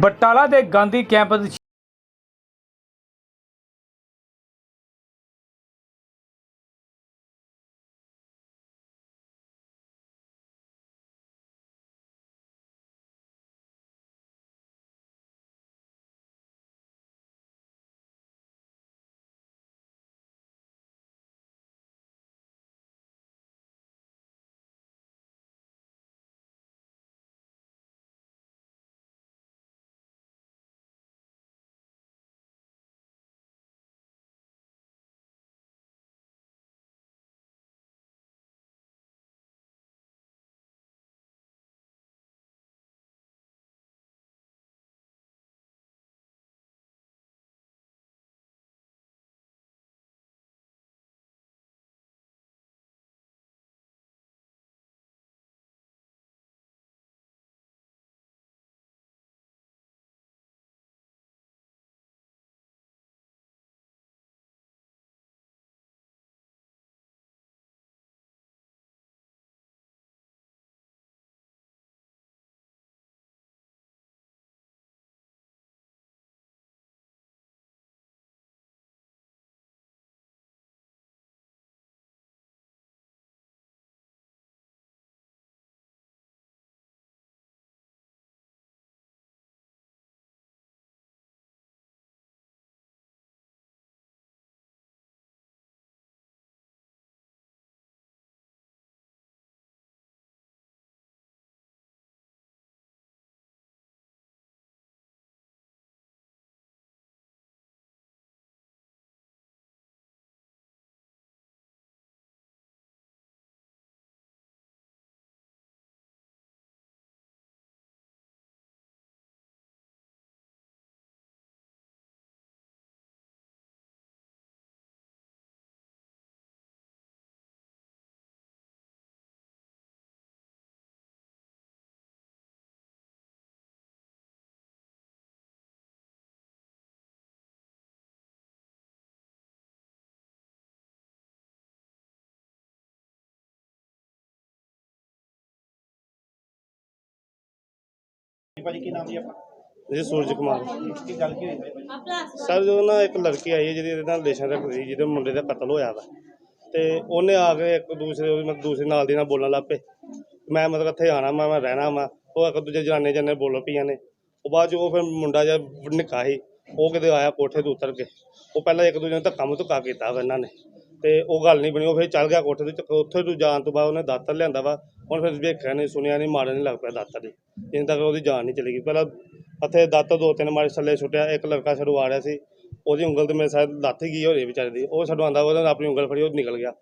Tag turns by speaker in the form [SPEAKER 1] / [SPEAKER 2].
[SPEAKER 1] ਬਟਾਲਾ ਦੇ ਗਾਂਧੀ ਕੈਂਪ
[SPEAKER 2] ਭਾਜੀ ਕੀ ਨਾਮ ਜੀ ਆਪਣਾ?
[SPEAKER 3] ਜੀ ਸੂਰਜ ਕੁਮਾਰ।
[SPEAKER 2] ਕੀ ਗੱਲ ਕੀ ਹੋਈ?
[SPEAKER 3] ਸਰ ਜਦੋਂ ਨਾ ਇੱਕ ਲੜਕੀ ਆਈ ਹੈ ਜਿਹਦੀ ਇਹਦੇ ਨਾਲ ਰਿਲੇਸ਼ਨ ਰੱਖਦੀ ਸੀ ਜਿਹਦੇ ਮੁੰਡੇ ਦਾ ਕਤਲ ਹੋਇਆ ਵਾ। ਤੇ ਉਹਨੇ ਆ ਕੇ ਇੱਕ ਦੂਸਰੇ ਉਹਦੀ ਮਤਲਬ ਦੂਸਰੇ ਨਾਲ ਦੀ ਨਾਲ ਬੋਲਣ ਲੱਗ ਪਏ। ਮੈਂ ਮਤਲਬ ਇੱਥੇ ਆਣਾ ਮੈਂ ਮੈਂ ਰਹਿਣਾ ਵਾ। ਉਹ ਇੱਕ ਦੂਜੇ ਜਾਣੇ ਜਾਣੇ ਬੋਲ ਪਈਆਂ ਨੇ। ਉਹ ਬਾਅਦ ਚ ਉਹ ਫਿਰ ਮੁੰਡਾ ਜਿਹਾ ਨਿੱਕਾ ਸੀ ਉਹ ਕਿਤੇ ਆਇਆ ਕੋਠੇ ਤੋਂ ਉਤਰ ਕੇ। ਉਹ ਪਹਿਲਾਂ ਇੱਕ ਦੂਜੇ ਨੂੰ ਧੱਕਾ ਮੁੱਕਾ ਕੀਤਾ ਵਾ ਇਹਨਾਂ ਨੇ। ਤੇ ਉਹ ਗੱਲ ਨਹੀਂ ਬਣੀ, ਉਹ ਫਿਰ ਚੱਲ ਗਿਆ ਕੋਠੇ ਤੇ ਚੱਕ- ਉੱਥੇ ਤੋਂ ਜਾਣ ਤੋਂ ਬਾਅਦ ਉਹਨੇ ਦਾਤਰ ਲਿਆਂਦਾ ਵਾ, ਹੁਣ ਫਿਰ ਵੇਖਿਆ ਨਹੀਂ, ਸੁਣਿਆ ਨਹੀਂ ਮਾਰਨ ਨਹੀਂ ਲੱਗ ਪਿਆ ਦਾਤਰ ਦੀ ਜਿੰਨ ਤੱਕ ਉਹਦੀ ਜਾਨ ਨਹੀਂ ਚਲੀ ਗਈ। ਪਹਿਲਾਂ ਇੱਥੇ ਦਾਤਰ ਦੋ ਤਿੰਨ ਮਾਰੇ ਥੱਲੇ ਸੁੱਟਿਆ, ਇੱਕ ਲੜਕਾ ਛੜੂ ਆ ਰਿਹਾ ਸੀ, ਉਹਦੀ ਉਂਗਲ ਤੇ ਮੇਰੇ ਸ਼ਾਇਦ ਲੱਥ ਗਈ ਹੋਰੇ ਵਿਚਾਰੇ ਦੀ। ਉਹ ਛਡਵਾਉਂਦਾ ਉਹਨੇ ਆਪਣੀ ਉਂਗਲ ਫੜੀ, ਉਹ ਨਿਕਲ ਗਿਆ।